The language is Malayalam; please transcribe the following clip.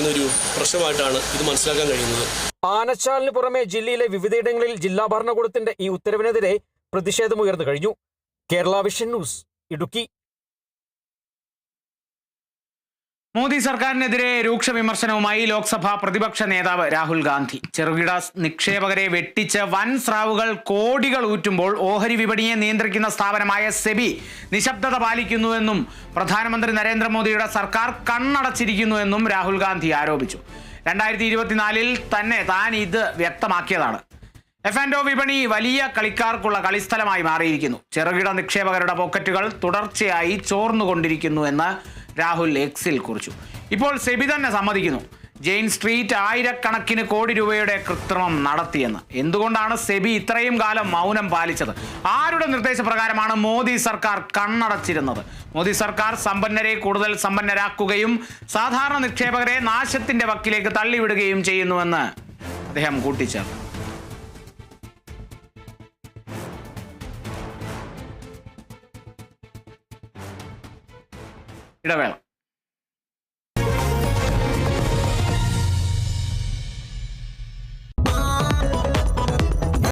കൊണ്ടിരിക്കുന്ന ഒരു പ്രശ്നമായിട്ടാണ് ഇത് മനസ്സിലാക്കാൻ കഴിയുന്നത്. ആനച്ചാലിന് പുറമെ ജില്ലയിലെ വിവിധയിടങ്ങളിൽ ജില്ലാ ഭരണകൂടത്തിന്റെ ഈ ഉത്തരവിനെതിരെ പ്രതിഷേധമുയർന്നു കഴിഞ്ഞു. Kerala vision news Idukki. Modi സർക്കാരിനെതിരെ രൂക്ഷ വിമർശനവുമായി ലോക്സഭാ പ്രതിപക്ഷ നേതാവ് രാഹുൽ ഗാന്ധി. ചെറുകിട നിക്ഷേപകരെ വെട്ടിച്ച് വൻ സ്രാവുകൾ കോടികൾ ഊറ്റുമ്പോൾ ഓഹരി വിപണിയെ നിയന്ത്രിക്കുന്ന സ്ഥാപനമായ സെബി നിശബ്ദത പാലിക്കുന്നുവെന്നും പ്രധാനമന്ത്രി നരേന്ദ്രമോദിയുടെ സർക്കാർ കണ്ണടച്ചിരിക്കുന്നുവെന്നും രാഹുൽ ഗാന്ധി ആരോപിച്ചു. രണ്ടായിരത്തി ഇരുപത്തിനാലിൽ തന്നെ താൻ ഇത് വ്യക്തമാക്കിയതാണ്. എഫ് ആൻഡ് ഒ വിപണി വലിയ കളിക്കാർക്കുള്ള കളിസ്ഥലമായി മാറിയിരിക്കുന്നു. ചെറുകിട നിക്ഷേപകരുടെ പോക്കറ്റുകൾ തുടർച്ചയായി ചോർന്നുകൊണ്ടിരിക്കുന്നു എന്ന് രാഹുൽ എക്സിൽ കുറിച്ചു. ഇപ്പോൾ സെബി തന്നെ സമ്മതിക്കുന്നു. ജെയിൻ സ്ട്രീറ്റ് ആയിരക്കണക്കിന് കോടി രൂപയുടെ കൃത്രിമം നടത്തിയെന്ന്. എന്തുകൊണ്ടാണ് സെബി ഇത്രയും കാലം മൗനം പാലിച്ചത്? ആരുടെ നിർദ്ദേശപ്രകാരമാണ് മോദി സർക്കാർ കണ്ണടച്ചിരുന്നത്? മോദി സർക്കാർ സമ്പന്നരെ കൂടുതൽ സമ്പന്നരാക്കുകയും സാധാരണ നിക്ഷേപകരെ നാശത്തിന്റെ വക്കിലേക്ക് തള്ളിവിടുകയും ചെയ്യുന്നുവെന്ന് അദ്ദേഹം കൂട്ടിച്ചേർത്തു. ഇടവേള.